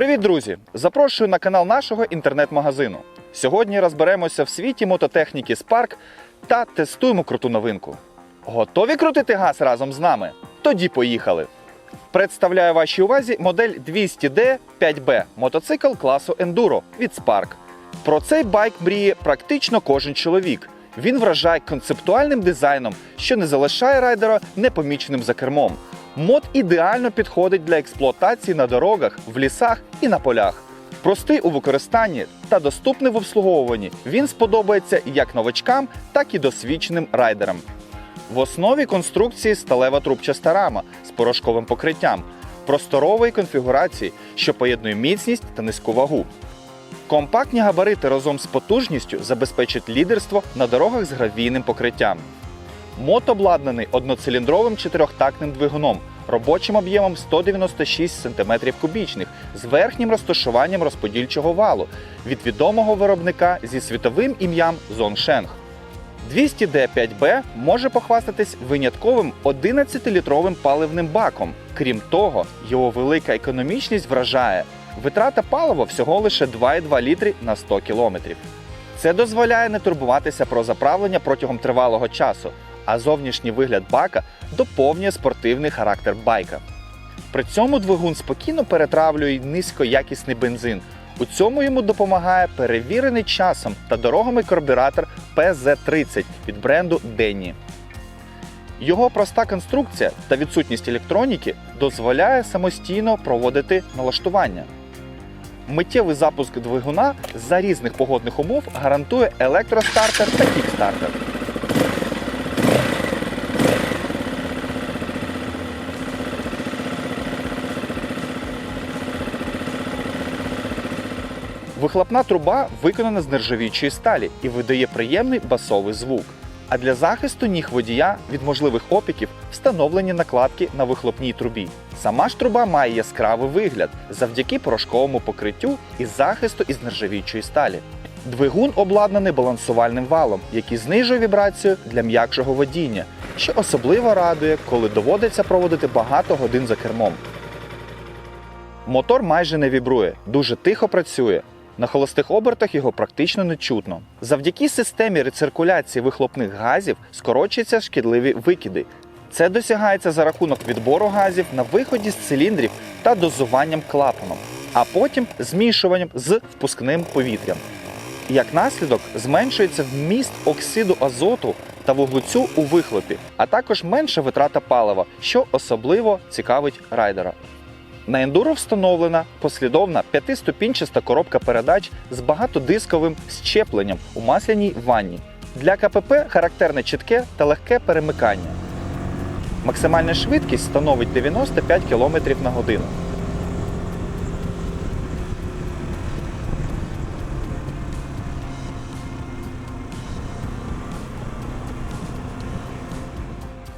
Привіт, друзі! Запрошую на канал нашого інтернет-магазину. Сьогодні розберемося в світі мототехніки Spark та тестуємо круту новинку. Готові крутити газ разом з нами? Тоді поїхали! Представляю вашій увазі модель 200D 5B мотоцикл класу Enduro від Spark. Про цей байк мріє практично кожен чоловік. Він вражає концептуальним дизайном, що не залишає райдера непоміченим за кермом. Мод ідеально підходить для експлуатації на дорогах, в лісах і на полях. Простий у використанні та доступний в обслуговуванні. Він сподобається як новачкам, так і досвідченим райдерам. В основі конструкції сталева трубчаста рама з порошковим покриттям, просторової конфігурації, що поєднує міцність та низьку вагу. Компактні габарити разом з потужністю забезпечать лідерство на дорогах з гравійним покриттям. Мот обладнаний одноциліндровим чотирьохтактним двигуном робочим об'ємом 196 см кубічних з верхнім розташуванням розподільчого валу від відомого виробника зі світовим ім'ям Zhongsheng. 200D5B може похвастатись винятковим 11-літровим паливним баком. Крім того, його велика економічність вражає. Витрата палива всього лише 2,2 літри на 100 кілометрів. Це дозволяє не турбуватися про заправлення протягом тривалого часу, а зовнішній вигляд бака доповнює спортивний характер байка. При цьому двигун спокійно перетравлює низькоякісний бензин. У цьому йому допомагає перевірений часом та дорогами карбюратор PZ30 від бренду Denny. Його проста конструкція та відсутність електроніки дозволяє самостійно проводити налаштування. Миттєвий запуск двигуна за різних погодних умов гарантує електростартер та кікстартер. Вихлопна труба виконана з нержавіючої сталі і видає приємний басовий звук. А для захисту ніг водія від можливих опіків встановлені накладки на вихлопній трубі. Сама ж труба має яскравий вигляд завдяки порошковому покриттю і захисту із нержавіючої сталі. Двигун обладнаний балансувальним валом, який знижує вібрацію для м'якшого водіння, що особливо радує, коли доводиться проводити багато годин за кермом. Мотор майже не вібрує, дуже тихо працює. На холостих обертах його практично не чутно. Завдяки системі рециркуляції вихлопних газів скорочуються шкідливі викиди. Це досягається за рахунок відбору газів на виході з циліндрів та дозуванням клапаном, а потім змішуванням з впускним повітрям. Як наслідок, зменшується вміст оксиду азоту та вуглецю у вихлопі, а також менша витрата палива, що особливо цікавить райдера. На ендуро встановлена послідовна п'ятиступінчаста коробка передач з багатодисковим щепленням у масляній ванні. Для КПП характерне чітке та легке перемикання. Максимальна швидкість становить 95 км на годину.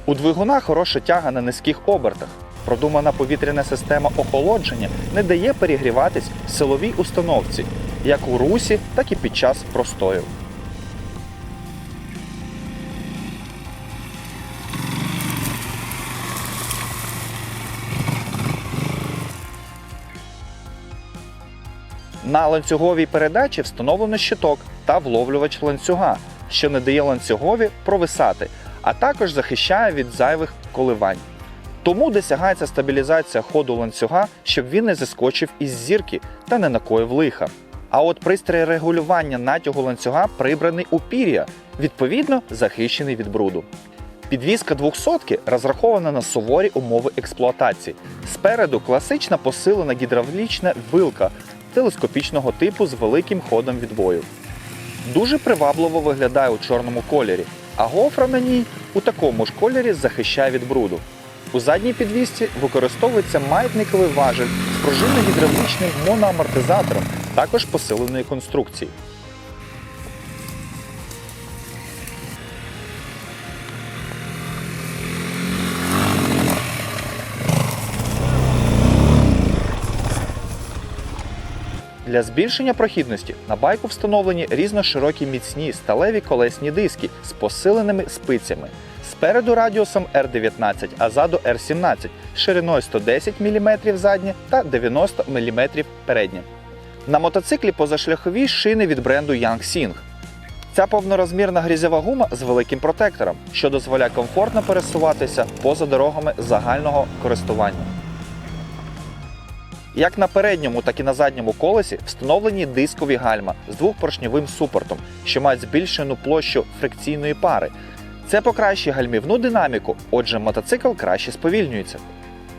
У двигуна хороша тяга на низьких обертах. Продумана повітряна система охолодження не дає перегріватись силовій установці, як у русі, так і під час простою. На ланцюговій передачі встановлено щиток та вловлювач ланцюга, що не дає ланцюгові провисати, а також захищає від зайвих коливань. Тому досягається стабілізація ходу ланцюга, щоб він не зіскочив із зірки та не накоїв лиха. А от пристрій регулювання натягу ланцюга прибраний у пір'я, відповідно захищений від бруду. Підвізка 200 розрахована на суворі умови експлуатації. Спереду класична посилена гідравлічна вилка телескопічного типу з великим ходом відбою. Дуже привабливо виглядає у чорному кольорі, а гофра на ній у такому ж кольорі захищає від бруду. У задній підвісці використовується маятниковий важель з пружинно-гідравлічним моноамортизатором, також посиленої конструкції. Для збільшення прохідності на байку встановлені різноширокі міцні сталеві колесні диски з посиленими спицями. Спереду радіусом R19, а ззаду R17, шириною 110 мм заднє та 90 мм переднє. На мотоциклі позашляхові шини від бренду Yangsing. Ця повнорозмірна грізьова гума з великим протектором, що дозволяє комфортно пересуватися поза дорогами загального користування. Як на передньому, так і на задньому колесі встановлені дискові гальма з двохпоршньовим супортом, що мають збільшену площу фрикційної пари. Це покращує гальмівну динаміку, отже, мотоцикл краще сповільнюється.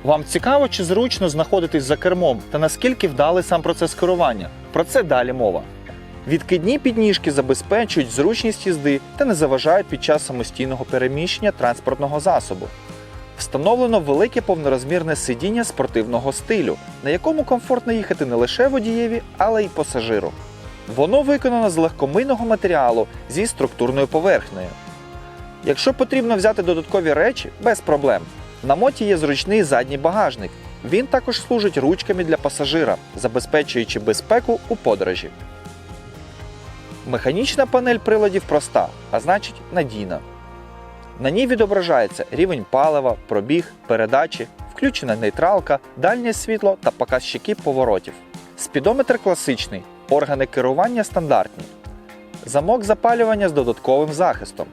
Вам цікаво чи зручно знаходитись за кермом та наскільки вдалий сам процес керування? Про це далі мова. Відкидні підніжки забезпечують зручність їзди та не заважають під час самостійного переміщення транспортного засобу. Встановлено велике повнорозмірне сидіння спортивного стилю, на якому комфортно їхати не лише водієві, але й пасажиру. Воно виконано з легкомийного матеріалу зі структурною поверхнею. Якщо потрібно взяти додаткові речі, без проблем. На моті є зручний задній багажник. Він також служить ручками для пасажира, забезпечуючи безпеку у подорожі. Механічна панель приладів проста, а значить надійна. На ній відображається рівень палива, пробіг, передачі, включена нейтралка, дальнє світло та показчики поворотів. Спідометр класичний, органи керування стандартні. Замок запалювання з додатковим захистом.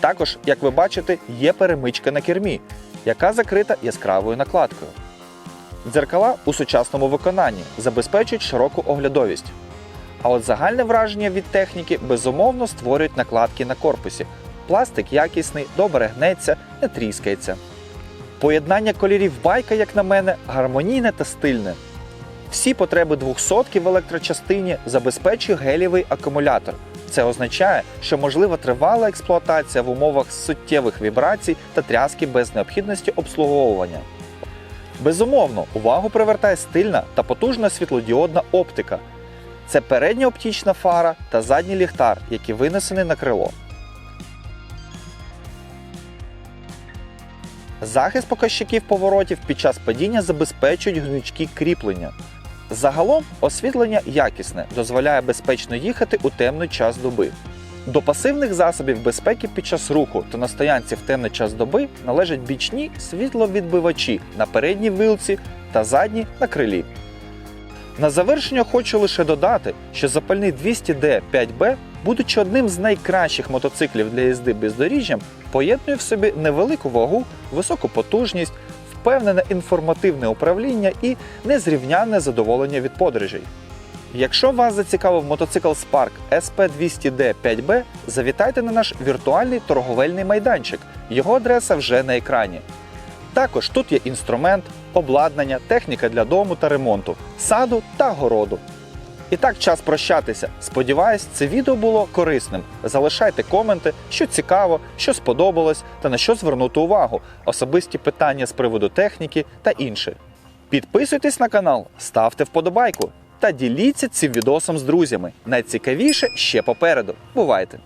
Також, як ви бачите, є перемичка на кермі, яка закрита яскравою накладкою. Дзеркала у сучасному виконанні забезпечують широку оглядовість. А от загальне враження від техніки безумовно створюють накладки на корпусі. Пластик якісний, добре гнеться, не тріскається. Поєднання кольорів байка, як на мене, гармонійне та стильне. Всі потреби 200 в електрочастині забезпечує гелівий акумулятор. Це означає, що можлива тривала експлуатація в умовах суттєвих вібрацій та тряски без необхідності обслуговування. Безумовно, увагу привертає стильна та потужна світлодіодна оптика. Це передня оптічна фара та задній ліхтар, які винесені на крило. Захист показчиків поворотів під час падіння забезпечують гнучкі кріплення. Загалом освітлення якісне, дозволяє безпечно їхати у темний час доби. До пасивних засобів безпеки під час руху та на стоянці в темний час доби належать бічні світловідбивачі на передній вилці та задні на крилі. На завершення хочу лише додати, що запальний 200D 5B, будучи одним з найкращих мотоциклів для їзди бездоріжжям, поєднує в собі невелику вагу, високу потужність, впевнене інформативне управління і незрівнянне задоволення від подорожей. Якщо вас зацікавив мотоцикл Spark SP200D 5B, завітайте на наш віртуальний торговельний майданчик. Його адреса вже на екрані. Також тут є інструмент, обладнання, техніка для дому та ремонту, саду та городу. І так, час прощатися. Сподіваюсь, це відео було корисним. Залишайте коменти, що цікаво, що сподобалось та на що звернути увагу, особисті питання з приводу техніки та інше. Підписуйтесь на канал, ставте вподобайку та діліться цим відосом з друзями. Найцікавіше ще попереду. Бувайте!